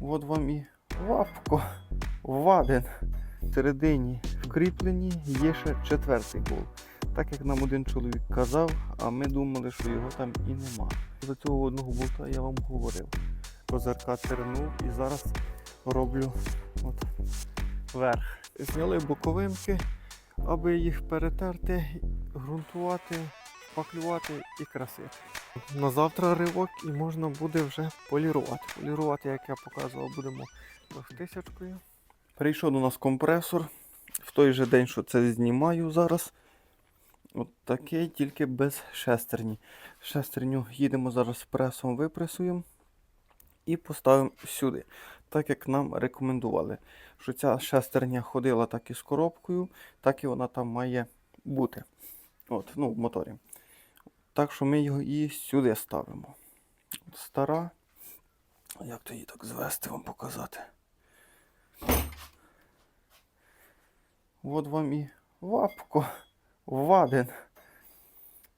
От вам і лапко. Ваден. Всередині вкріплені є ще четвертий болт. Так як нам один чоловік казав, а ми думали, що його там і нема. За цього одного болта я вам говорив. Козирка тернув і зараз роблю от верх. Зняли боковинки, аби їх перетерти, ґрунтувати, шпаклювати і красити. На завтра ривок і можна буде вже полірувати. Полірувати, як я показував, будемо тисячкою. Прийшов до нас компресор. В той же день, що це знімаю зараз. От такий, тільки без шестерні. Шестерню їдемо зараз пресом випресуємо і поставимо сюди. Так як нам рекомендували, що ця шестерня ходила так і з коробкою, так і вона там має бути. От, ну, в моторі. Так що ми його і сюди ставимо. Стара. Як то її так звести вам показати? От вам і лапко. Ваден.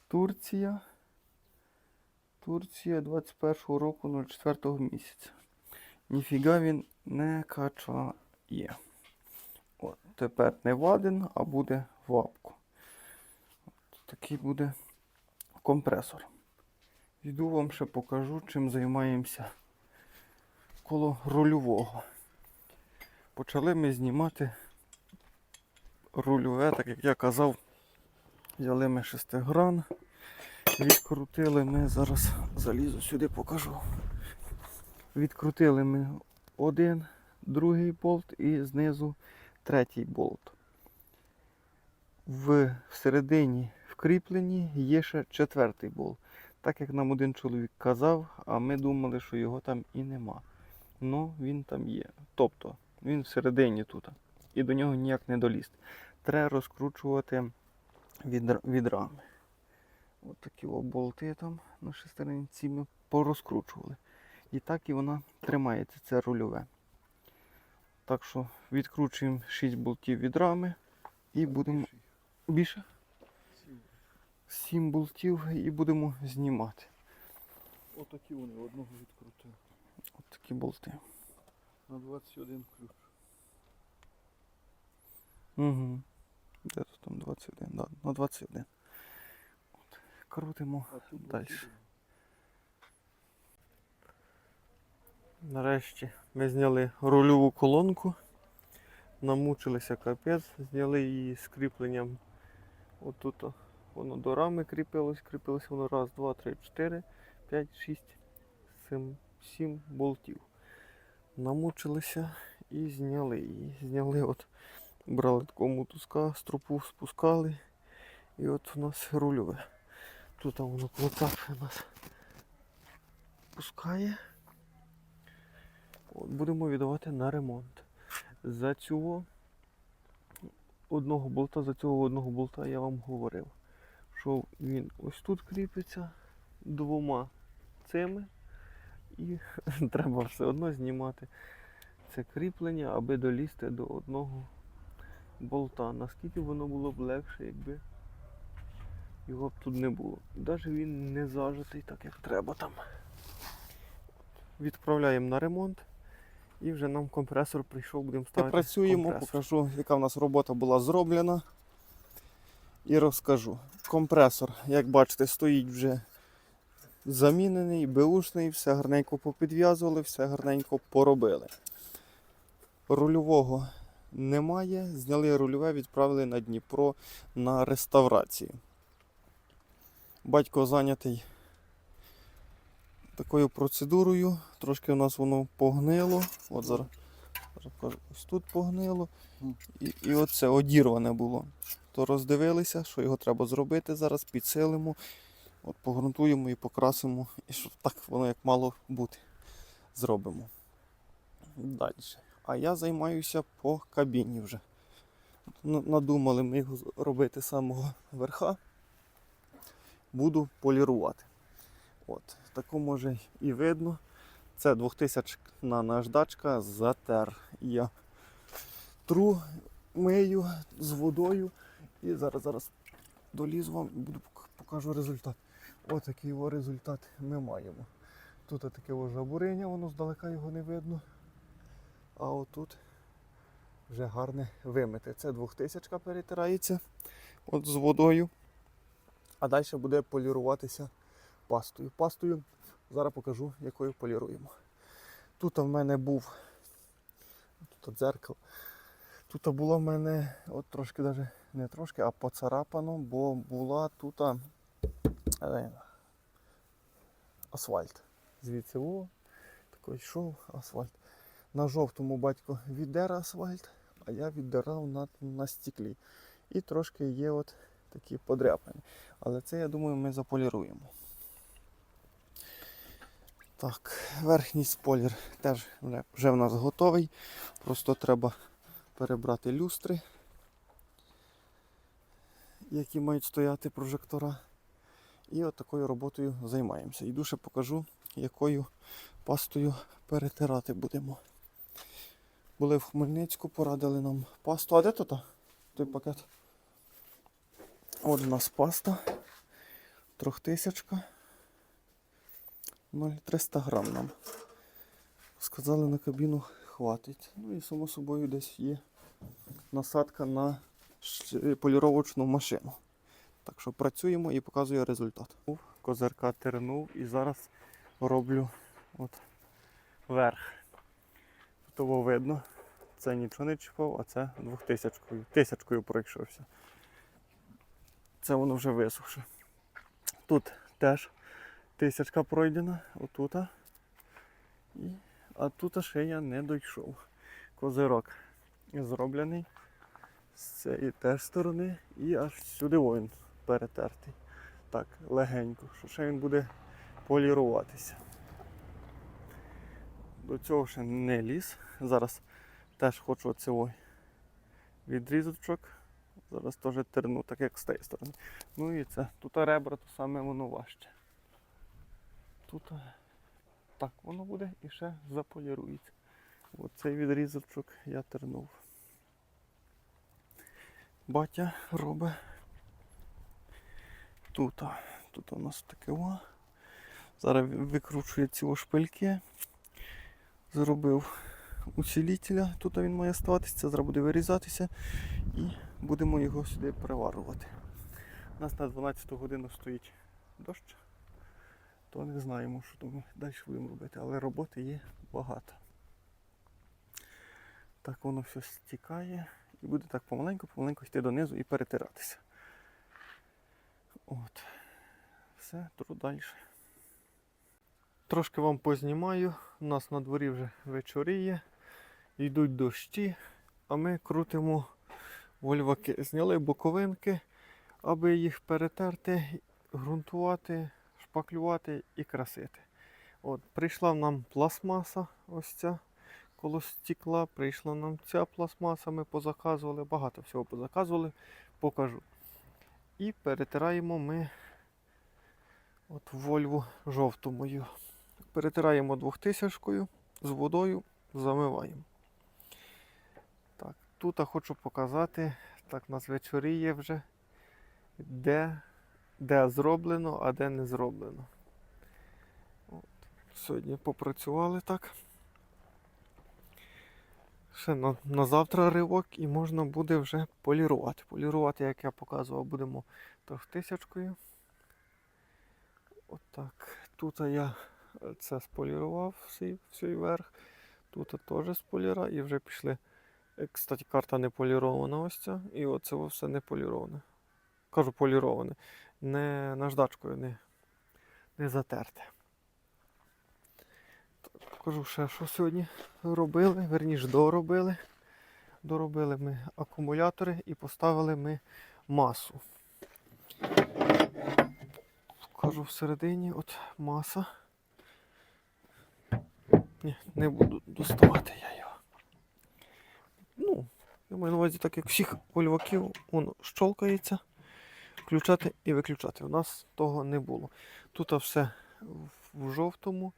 Турція. Турція 21 року 04 місяця. Ніфіга він не качає. От, тепер не ваден, а буде лапко. От, такий буде компресор. Йду вам ще покажу, чим займаємося коло рульового. Почали ми знімати рульове, так як я казав, взяли ми шестигран, відкрутили ми, зараз залізу сюди покажу. Відкрутили ми один, другий болт і знизу третій болт. В середині вкріплені є ще четвертий болт. Так як нам один чоловік казав, а ми думали, що його там і нема. Ну, він там є. Тобто, він всередині тут. І до нього ніяк не долізти. Треба розкручувати відр... відрами. Ось такі болти там на шестеринці ми порозкручували. І так і вона тримається, це рульове. Так що відкручуємо 6 болтів відрами і будемо більше 7 болтів і будемо знімати. Отакі вони одного відкрутив. Ось такі болти. На 21 ключ. Угу. Де тут там 21? Да, на 21. От. Крутимо. 21. Нарешті ми зняли рульову колонку. Намучилися капець, зняли її з кріпленням. Отут воно до рами кріпилось, кріпилось воно раз, два, три, чотири, п'ять, шість, сім, сім болтів. Намучилися і зняли її. Зняли, от, брали такого мотузка, стропу спускали. І от у нас рульове. Тут воно клоцак нас пускає. От, будемо віддавати на ремонт. За цього одного болта, за цього одного болта я вам говорив, що він ось тут кріпиться двома цими. І треба все одно знімати це кріплення, аби долізти до одного болта. Наскільки воно було б легше, якби його б тут не було. Навіть він не зажитий так, як треба там. Відправляємо на ремонт. І вже нам компресор прийшов, будемо ставити. Працюємо, компресор. покажу, яка в нас робота була зроблена. І розкажу. Компресор, як бачите, стоїть вже замінений, беушний, все гарненько попідв'язували, все гарненько поробили. Рульового немає. Зняли рульове, відправили на Дніпро на реставрацію. Батько зайнятий такою процедурою. Трошки у нас воно погнило. От зараз, зараз покажу. ось тут погнило. І, і оце одірване було. То роздивилися, що його треба зробити зараз, підсилимо, от погрунтуємо і покрасимо, і щоб так воно як мало бути. Зробимо. Далі. А я займаюся по кабіні вже. Надумали ми його робити з самого верха. Буду полірувати. От, таку може і видно. Це 2000 на наждачка затер. Я тру, мию з водою і зараз зараз долізу вам буду покажу результат. Ось такий результат ми маємо. Тут таке о жабуриння, воно здалека його не видно. а отут вже гарне вимите. Це 2000 перетирається от з водою. А далі буде поліруватися пастою. Пастою зараз покажу, якою поліруємо. Тут в мене був тут дзеркало. Тут було в мене от трошки даже не трошки, а поцарапано, бо була тут е, асфальт. Звідси о, такий йшов асфальт. На жовтому батько віддер асфальт, а я віддирав на, на стеклі. І трошки є от такі подряпини. Але це, я думаю, ми заполіруємо. Так, верхній спойлер теж вже в нас готовий. Просто треба перебрати люстри, які мають стояти прожектора. І от такою роботою займаємося. Іду ще покажу, якою пастою перетирати будемо. Були в Хмельницьку, порадили нам пасту. А де тут? Той пакет? От у нас паста. Трьохтисячка. 0,300 грам нам. Сказали на кабіну хватить. Ну і само собою десь є насадка на щ- поліровочну машину. Так що працюємо і показую результат. Козирка тернув і зараз роблю от верх. Того видно. Це нічого не чіпав, а це двохтисячкою. Тисячкою пройшовся. Це воно вже висохше. Тут теж тисячка пройдена, отута. І, а тут ще я не дійшов. Козирок зроблений з цієї теж сторони і аж сюди він перетертий. Так, легенько, що ще він буде поліруватися. До цього ще не ліз. Зараз теж хочу оцей відрізочок. Зараз теж терну, так як з тієї сторони. Ну і це. Тут ребра, то саме воно важче. Тут так воно буде і ще заполірується. Оцей відрізочок я тернув. Батя робить тут. Тут у нас таке о. Зараз викручує ці шпильки. Зробив усилителя. Тут він має ставатися, це зараз буде вирізатися і будемо його сюди приварувати. У нас на 12 годину стоїть дощ, то не знаємо, що там далі будемо робити, але роботи є багато. Так воно все стікає і буде так помаленьку-помаленьку йти донизу і перетиратися. От. Все, тру далі. Трошки вам познімаю. У нас на дворі вже вечоріє, йдуть дощі, а ми крутимо вольваки. Зняли боковинки, аби їх перетерти, ґрунтувати, шпаклювати і красити. От, прийшла нам пластмаса, ось ця коло стекла, прийшла нам ця пластмаса, ми позаказували, багато всього позаказували, покажу. І перетираємо ми от вольву жовту мою. Перетираємо двохтисячкою з водою, замиваємо. Так, тут я хочу показати, так у нас вечоріє вже, де, де зроблено, а де не зроблено. От. Сьогодні попрацювали так. Ще на, на завтра ривок і можна буде вже полірувати. Полірувати, як я показував, будемо трьохтисячкою. Отак. Тут я це сполірував всій, всій верх. Тут теж споліра і вже пішли. Е, Кстати, карта не полірована ось ця. І оце все не поліроване. Кажу поліроване. Не наждачкою не, не затерте. Покажу ще, що сьогодні робили, верніше доробили. Доробили ми акумулятори і поставили ми масу. Покажу всередині от маса. Ні, не буду доставати я його. Ну, я маю на увазі, так як всіх ольваків, воно щолкається, включати і виключати. У нас того не було. Тут все в жовтому,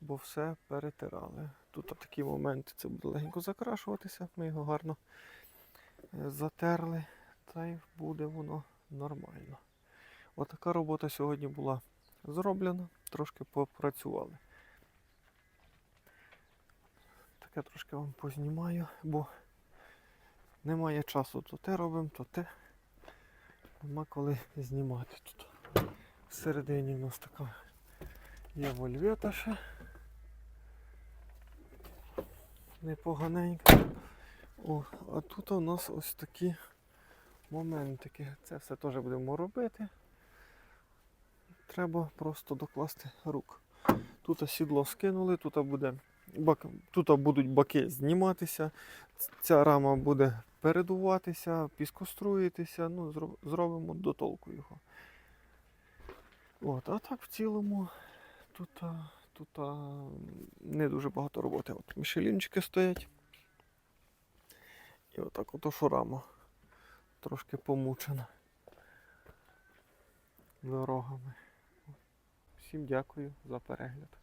бо все перетирали. Тут такі моменти, це буде легенько закрашуватися, ми його гарно е, затерли, та й буде воно нормально. Отака робота сьогодні була зроблена, трошки попрацювали. Таке трошки вам познімаю, бо немає часу. То те робимо, то те. Нема коли знімати тут. Всередині у нас така є вольвета ще. Непоганенька. О, а тут у нас ось такі моментики. Це все теж будемо робити. Треба просто докласти рук. Тут сідло скинули, тут буде бак, тут будуть баки зніматися, ця рама буде передуватися, піскоструїтися, ну, зробимо до толку його. От, а так в цілому тут, тут не дуже багато роботи. От мішелінчики стоять. І отак ото що трошки помучена дорогами. Всім дякую за перегляд.